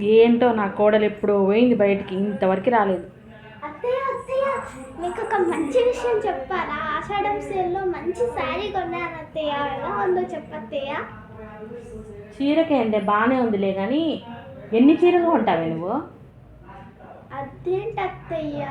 ఏంటో నా కోడలు ఎప్పుడో పోయింది బయటికి ఇంతవరకు రాలేదు. అత్తయ్య అత్తయ్య మీకు ఒక మంచి విషయం చెప్పాలా? ఆషాఢం సేల్లో మంచి శారీ కొన్నాను అత్తయ్య. ఎలా ఉందో చెప్పత్తయ్య? చీరకేంటే బాగానే ఉందిలే కానీ ఎన్ని చీరలు కొంటావే నువ్వు? అదేంటి అత్తయ్య?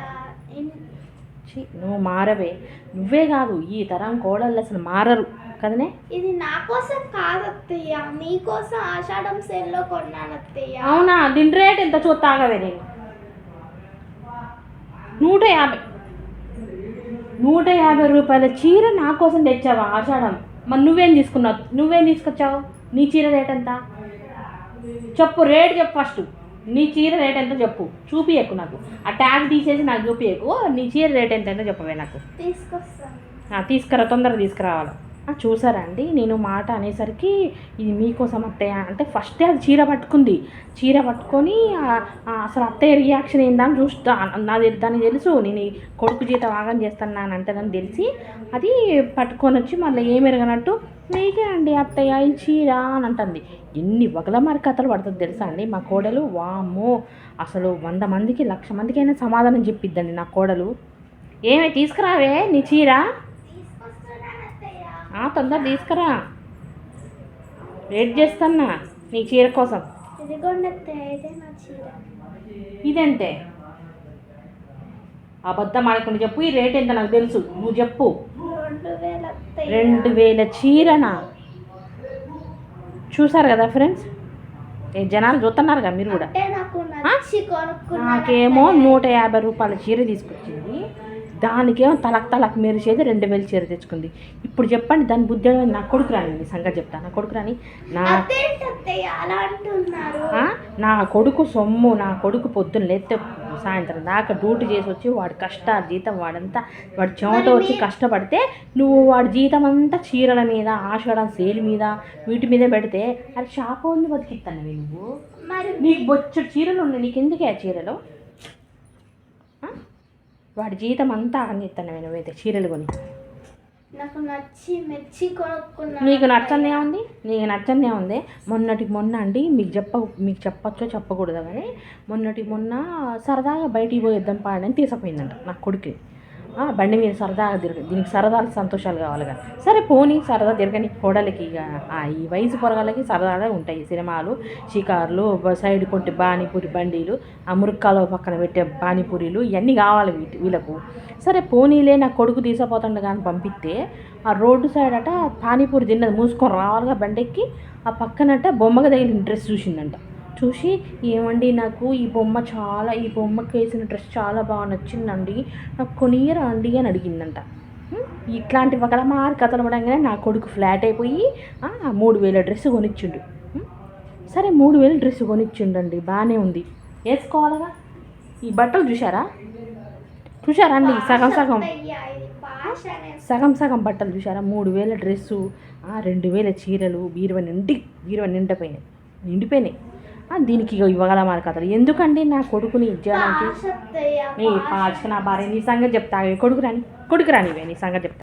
నువ్వు మారవే. నువ్వే కాదు ఈ తరం కోడళ్ళు అసలు మారరు. కదనే? ఇది నా కోసం కాదు అత్తయ్య మీకోసం ఆషాఢం సేల్లో కొన్నాను అత్తయ్య అవునా? దీని రేట్ ఎంత? చూస్తాగవే నేను. నూట యాభై. నూట యాభై రూపాయల చీర నా కోసం తెచ్చావా ఆషాఢం? మరి నువ్వేం తీసుకున్నావు? నువ్వేం తీసుకొచ్చావు? నీ చీర రేట్ ఎంత? చెప్పు రేట్ చెప్పు ఫస్ట్ నీ చీర రేట్ ఎంత చెప్పు. చూపియకు నాకు. ఆ ట్యాగ్ తీసేసి నాకు చూపియకు. నీ చీర రేట్ ఎంత ఎంత? చెప్పవే నాకు. తీసుకొస్తాను. ఆ, తీసుకురా తొందరగా తీసుకురావాలి. చూసారండి. నేను మాట అనేసరికి ఇది మీకోసం అత్తయ్య అంటే ఫస్టే అది చీర పట్టుకుంది. చీర పట్టుకొని అసలు అత్తయ్య రియాక్షన్ ఏందని చూస్తా నాది దానికి తెలుసు. నేను కొడుకు జీత వాగం చేస్తున్నాను అంటదని తెలిసి అది పట్టుకొని వచ్చి మళ్ళీ ఏం ఎరగనట్టు మీకే అండి అత్తయ్య ఈ చీర అని అంటుంది. ఎన్ని వగలమారి కథలు పడుతుంది తెలుసా అండి? మా కోడలు వామ్మో! అసలు వంద మందికి లక్ష మందికైనా సమాధానం చెప్పిద్దండి నా కోడలు. ఏమే తీసుకురావే నీ చీర? తొందర తీసుకురా. వెయిట్ చేస్తున్నా నీ చీర కోసం. ఇదిగోండి అత్తయ్య ఇదే నా చీర. ఇదంతే అబద్ధం ఆడకుండా చెప్పు ఈ రేట్ ఎంత నాకు తెలుసు. నువ్వు చెప్పు. రెండు వేల చీరనా? చూసారు కదా ఫ్రెండ్స్ జనాలు చూస్తున్నారు కదా మీరు కూడా? నాకేమో నూట యాభై రూపాయల చీర తీసుకొచ్చింది. దానికేమో తలక్ తలక్ మెరిచేది రెండు వేలు చీర తెచ్చుకుంది. ఇప్పుడు చెప్పండి దాని బుద్ధి? నా కొడుకు రాని సంగతి చెప్తా. నా కొడుకు రాని నా? నా కొడుకు సొమ్ము నా కొడుకు పొద్దున్న లేస్తే సాయంత్రం దాకా డ్యూటీ చేసి వచ్చి వాడి కష్ట జీతం వాడంతా వాడి చెమట వచ్చి కష్టపడితే నువ్వు వాడి జీతం అంతా చీరల మీద ఆషాఢం సేల్ మీద వీటి మీద పెడితే అది షాప్ ఉంది బతికిస్తాను నువ్వు నీకు బొచ్చడు చీరలు ఉన్నాయి. నీకు ఎందుకే ఆ చీరలు? వాడి జీతం అంతా అందిస్తాను నువ్వైతే చీరలు కొని. నాకు నచ్చి మెచ్చి కొనుక్కున్నాను నీకు నచ్చందే ఉంది? నీకు నచ్చందే ఉంది? మొన్నటికి మొన్న అండి మీకు చెప్ప మీకు చెప్పచ్చో చెప్పకూడదు కానీ మొన్నటికి మొన్న సరదాగా బయటికి పోయేద్దాం పాడని తీసుకుపోయిందంట నా కొడుకు. బండి మీద సరదాగా తిరగ దీనికి సరదాలు సంతోషాలు కావాలి కదా. సరే పోనీ సరదా తిరగని కోడలికి ఇక ఆ, ఈ వయసు పొరగాలకి సరదాగా ఉంటాయి సినిమాలు షికార్లు సైడ్ కొట్టి బాణిపూరి బండీలు ఆ మురుక్కాలో పక్కన పెట్టే పానీపూరీలు ఇవన్నీ కావాలి వీటి వీళ్ళకు. సరే పోనీలే నా కొడుకు తీసుకుపోతుండ కానీ పంపిస్తే ఆ రోడ్డు సైడ్ అట పానీపూరి తిన్నది మూసుకొని రావాలిగా బండెక్కి ఆ పక్కనట బొమ్మగా తగిలిన డ్రెస్ చూసిందంట. చూసి ఏమండి నాకు ఈ బొమ్మ చాలా ఈ బొమ్మకి వేసిన డ్రెస్ చాలా బాగా నచ్చిందండి నాకు కొనియరా అండి అని అడిగిందంట. ఇట్లాంటి ఒకల మారి కథలు పడంగానే నా కొడుకు ఫ్లాట్ అయిపోయి మూడు వేల డ్రెస్ కొనిచ్చిండు. సరే మూడు వేలు డ్రెస్ కొనిచ్చిండండి బాగానే ఉంది. వేసుకోవాలిగా? ఈ బట్టలు చూసారా చూసారా అండి? సగం సగం. సగం సగం బట్టలు చూసారా మూడు వేల డ్రెస్సు రెండు వేల చీరలు బీరువ నిండి బీరువ నిండిపోయినాయి. నిండిపోయినాయి. దీనికి ఇవ్వగల మరి కథలు ఎందుకండి నా కొడుకుని ఇచ్చేయడానికి నీ నా భార్య నీ సంగతి చెప్తా. కొడుకు రాని? కొడుకు రానివే నీ సంగతి చెప్తా.